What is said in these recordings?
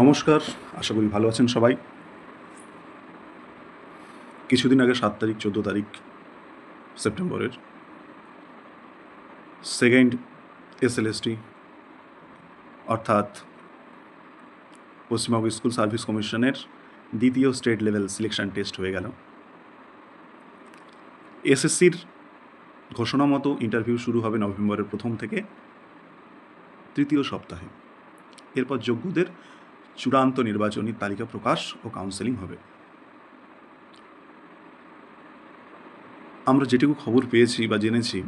নমস্কার, আশা করি ভালো আছেন সবাই। কিছুদিন আগে সাত তারিখ, চোদ্দ তারিখ সেপ্টেম্বরের সেকেন্ড এসএলএসটি অর্থাৎ পশ্চিমবঙ্গ স্কুল সার্ভিস কমিশনের দ্বিতীয় স্টেট লেভেল সিলেকশন টেস্ট হয়ে গেল। এসএসসির ঘোষণা মতো ইন্টারভিউ শুরু হবে নভেম্বরের প্রথম থেকে তৃতীয় সপ্তাহে। এরপর যোগ্যদের চূড়ান্ত নির্বাচনী তালিকা প্রকাশ ও কাউন্সেলিং হবে। আমরা যেটুকু খবর পেয়েছি বা জেনেছি,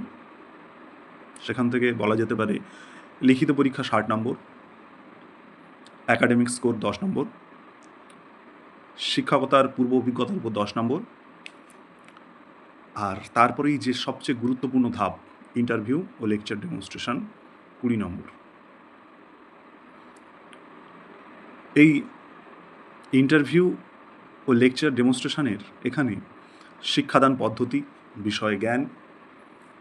সেখান থেকে বলা যেতে পারে লিখিত পরীক্ষা ষাট নম্বর অ্যাকাডেমিক স্কোর দশ নম্বর, শিক্ষকতার পূর্ব অভিজ্ঞতার উপর দশ নম্বর, আর তারপরেই যে সবচেয়ে গুরুত্বপূর্ণ ধাপ ইন্টারভিউ ও লেকচার ডেমনস্ট্রেশন কুড়ি নম্বর। এই ইন্টারভিউ ও লেকচার ডেমনস্ট্রেশনের এখানে শিক্ষাদান পদ্ধতি, বিষয় জ্ঞান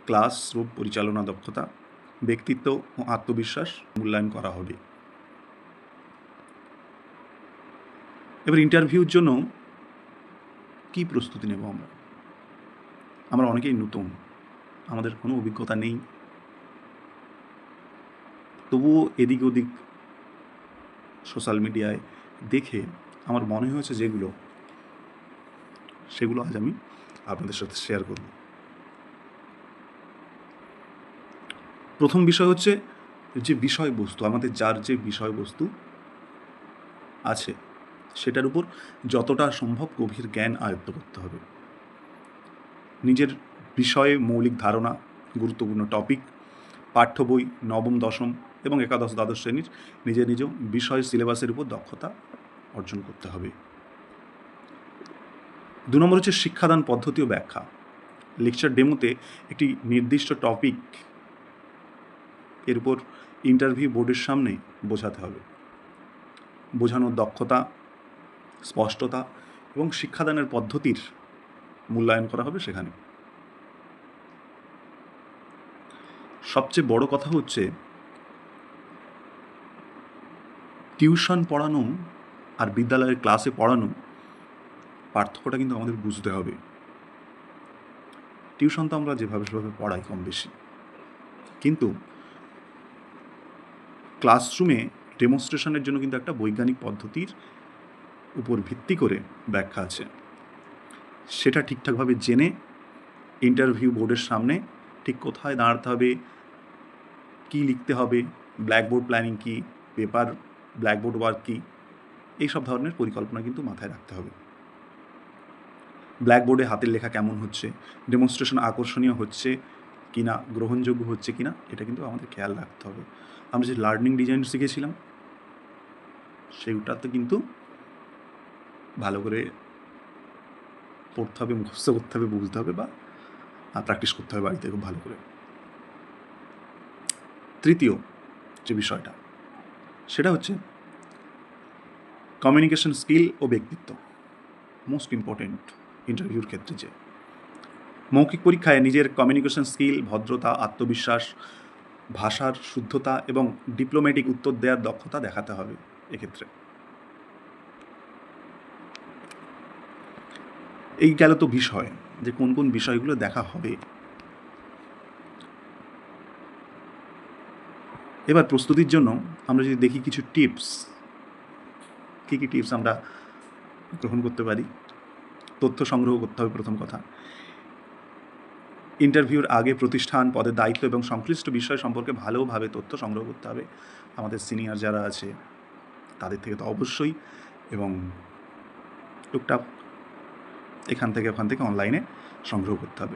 ক্লাস রূপ পরিচালনা দক্ষতা, ব্যক্তিত্ব ও আত্মবিশ্বাস মূল্যায়ন করা হবে। এবার ইন্টারভিউর জন্য কি প্রস্তুতি নেব আমরা? আমরা অনেকেই নতুন, আমাদের কোনো অভিজ্ঞতা নেই। তবুও এদিক ওদিক সোশ্যাল মিডিয়ায় দেখে আমার মনে হয়েছে যেগুলো, সেগুলো আজ আমি আপনাদের সাথে শেয়ার করব। প্রথম বিষয় হচ্ছে যে বিষয়বস্তু, আমাদের যার যে বিষয়বস্তু আছে, সেটার উপর যতটা সম্ভব গভীর জ্ঞান আয়ত্ত করতে হবে। নিজের বিষয়ে মৌলিক ধারণা, গুরুত্বপূর্ণ টপিক পাঠ্য বই, নবম, দশম এবং একাদশ দ্বাদশ শ্রেণির নিজের নিজ বিষয় সিলেবাসের উপর দক্ষতা অর্জন করতে হবে। দু নম্বর হচ্ছে শিক্ষাদান পদ্ধতি ও ব্যাখ্যা। লেকচার ডেমোতে একটি নির্দিষ্ট টপিক এর উপর ইন্টারভিউ বোর্ডের সামনে বোঝাতে হবে। বোঝানোর দক্ষতা, স্পষ্টতা এবং শিক্ষাদানের পদ্ধতির মূল্যায়ন করা হবে সেখানে। সবচেয়ে বড় কথা হচ্ছে, টিউশন পড়ানো আর বিদ্যালয়ের ক্লাসে পড়ানো পার্থক্যটা কিন্তু আমাদের বুঝতে হবে। টিউশন তো আমরা যেভাবে সেভাবে পড়াই কম বেশি। কিন্তু ক্লাসরুমে ডেমনস্ট্রেশনের জন্য কিন্তু একটা বৈজ্ঞানিক পদ্ধতির উপর ভিত্তি করে ব্যাখ্যা আছে। সেটা ঠিকঠাকভাবে জেনে ইন্টারভিউ বোর্ডের সামনে ঠিক কোথায় দাঁড়াতে হবে, কী লিখতে হবে ব্ল্যাকবোর্ড প্ল্যানিং কী পেপার ব্ল্যাকবোর্ড ওয়ার্ক কী, এইসব ধরনের পরিকল্পনা কিন্তু মাথায় রাখতে হবে। ব্ল্যাকবোর্ডে হাতের লেখা কেমন হচ্ছে ডেমনস্ট্রেশন আকর্ষণীয় হচ্ছে কি না গ্রহণযোগ্য হচ্ছে কি না এটা কিন্তু আমাদের খেয়াল রাখতে হবে। আমরা যে লার্নিং ডিজাইন শিখেছিলাম, সেইটাতে কিন্তু ভালো করে পড়তে হবে, মুখস্থ করতে হবে, বুঝতে হবে বা প্র্যাকটিস করতে হবে বাড়িতে খুব ভালো করে। তৃতীয় যে বিষয়টা, সেটা হচ্ছে কমিউনিকেশন স্কিল ও ব্যক্তিত্ব। মোস্ট ইম্পর্টেন্ট ইন্টারভিউর ক্ষেত্রে যে, মৌখিক পরীক্ষায় নিজের কমিউনিকেশন স্কিল ভদ্রতা, আত্মবিশ্বাস, ভাষার শুদ্ধতা এবং ডিপ্লোম্যাটিক উত্তর দেওয়ার দক্ষতা দেখাতে হবে এক্ষেত্রে। এই গেল তো বিষয়। যে কোন কোন বিষয়গুলো দেখা হবে। এবার প্রস্তুতির জন্য আমরা যদি দেখি কিছু টিপস, কী কী টিপস আমরা গ্রহণ করতে পারি, তথ্য সংগ্রহ করতে হবে প্রথম কথা। ইন্টারভিউর আগে প্রতিষ্ঠান পদের দায়িত্ব এবং সংশ্লিষ্ট বিষয় সম্পর্কে ভালোভাবে তথ্য সংগ্রহ করতে হবে। আমাদের সিনিয়র যারা আছে, তাদের থেকে তো অবশ্যই এবং টুকটাক এখান থেকে ওখান থেকে অনলাইনে সংগ্রহ করতে হবে।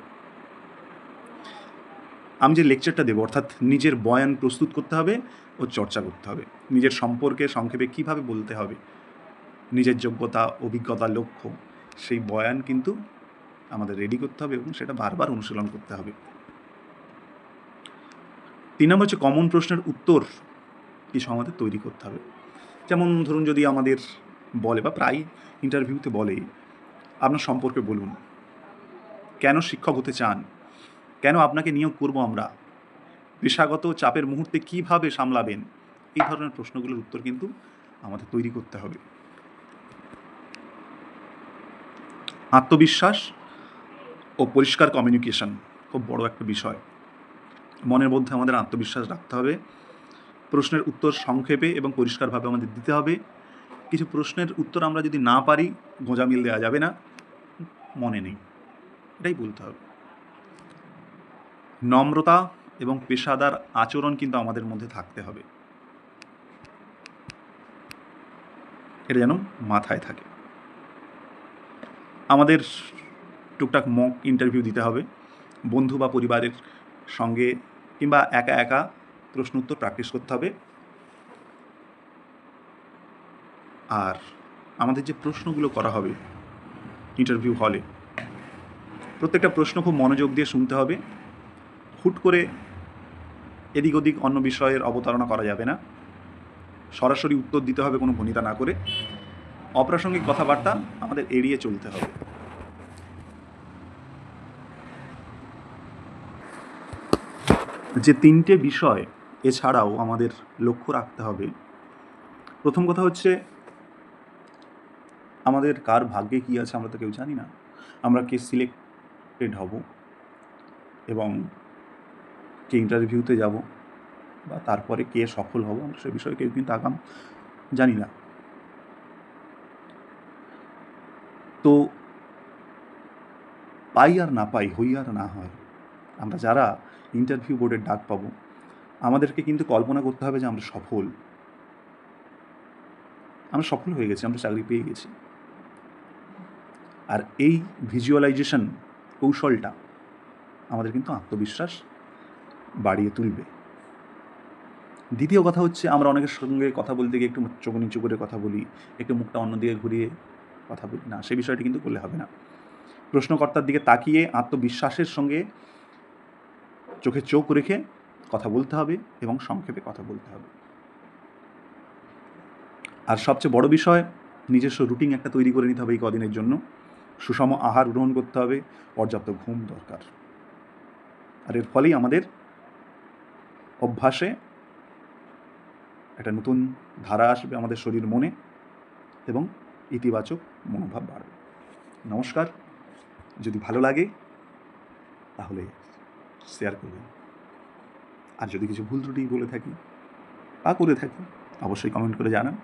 আমি যে লেকচারটা দেবো, অর্থাৎ নিজের বয়ান প্রস্তুত করতে হবে ও চর্চা করতে হবে। নিজের সম্পর্কে, সংক্ষেপে কীভাবে বলতে হবে, নিজের যোগ্যতা, অভিজ্ঞতা, লক্ষ্য, সেই বয়ান কিন্তু আমাদের রেডি করতে হবে এবং সেটা বারবার অনুশীলন করতে হবে। তিন নম্বর হচ্ছে কমন প্রশ্নের উত্তর কিছু আমাদের তৈরি করতে হবে। যেমন ধরুন যদি আমাদের বলে বা প্রায় ইন্টারভিউতে বলে আপনার সম্পর্কে বলুন। কেন শিক্ষক হতে চান? কেন আপনাকে নিয়োগ করব আমরা? পেশাগত চাপের মুহূর্তে কীভাবে সামলাবেন? এই ধরনের প্রশ্নগুলোর উত্তর কিন্তু আমাদের তৈরি করতে হবে। আত্মবিশ্বাস ও পরিষ্কার কমিউনিকেশন খুব বড় একটা বিষয়। মনের মধ্যে আমাদের আত্মবিশ্বাস রাখতে হবে। প্রশ্নের উত্তর সংক্ষেপে এবং পরিষ্কারভাবে আমাদের দিতে হবে। কিছু প্রশ্নের উত্তর আমরা যদি না পারি, গোঁজামিল দেওয়া যাবে না। মনে নেই। এটাই বলতে হবে। নম্রতা এবং পেশাদার আচরণ কিন্তু আমাদের মধ্যে থাকতে হবে। এটা যেন মাথায় থাকে। আমাদের টুকটাক মক ইন্টারভিউ দিতে হবে। বন্ধু বা পরিবারের সঙ্গে কিংবা একা একা প্রশ্ন উত্তর প্র্যাকটিস করতে হবে। আর আমাদের যে প্রশ্নগুলো করা হবে ইন্টারভিউ হলে প্রত্যেকটা প্রশ্ন খুব মনোযোগ দিয়ে শুনতে হবে। হুট করে এদিক ওদিক অন্য বিষয়ের অবতারণা করা যাবে না। সরাসরি উত্তর দিতে হবে কোনো ভনিতা না করে। অপ্রাসঙ্গিক কথাবার্তা আমাদের এড়িয়ে চলতে হবে। যে তিনটে বিষয় এছাড়াও আমাদের লক্ষ্য রাখতে হবে, প্রথম কথা হচ্ছে আমাদের কার ভাগ্যে কী আছে আমরা তো কেউ জানি না। আমরা কে সিলেক্টেড হব এবং কে ইন্টারভিউতে যাব বা তারপরে কে সফল হব আমরা সে বিষয়ে কেউ কিন্তু আগাম জানি না। তো পাই আর না পাই, হই আর না হয়, আমরা যারা ইন্টারভিউ বোর্ডের ডাক পাবো, আমাদেরকে কিন্তু কল্পনা করতে হবে যে আমরা সফল। আমরা সফল হয়ে গেছি, আমরা চাকরি পেয়ে গেছি। আর এই ভিজুয়ালাইজেশন কৌশলটা আমাদের কিন্তু আত্মবিশ্বাস বাড়িয়ে তুলবে। দ্বিতীয় কথা হচ্ছে, আমরা অনেকের সঙ্গে কথা বলতে গিয়ে একটু চোখ নিচু করে কথা বলি, একটু মুখটা অন্যদিকে ঘুরিয়ে কথা বলি। না সেই বিষয়টি কিন্তু করলে হবে না। প্রশ্নকর্তার দিকে তাকিয়ে আত্মবিশ্বাসের সঙ্গে চোখে চোখ রেখে কথা বলতে হবে এবং সংক্ষেপে কথা বলতে হবে। আর সবচেয়ে বড় বিষয়, নিজস্ব রুটিন একটা তৈরি করে নিতে হবে এই কদিনের জন্য। সুষম আহার গ্রহণ করতে হবে, পর্যাপ্ত ঘুম দরকার। আর এর ফলেই আমাদের অভ্যাসে একটা নতুন ধারা আসবে আমাদের শরীর মনে এবং ইতিবাচক মনোভাব বাড়বে। নমস্কার, যদি ভালো লাগে, তাহলে শেয়ার করবেন। আর যদি কিছু ভুল ত্রুটি বলে থাকি বা করে থাকি, অবশ্যই কমেন্ট করে জানান।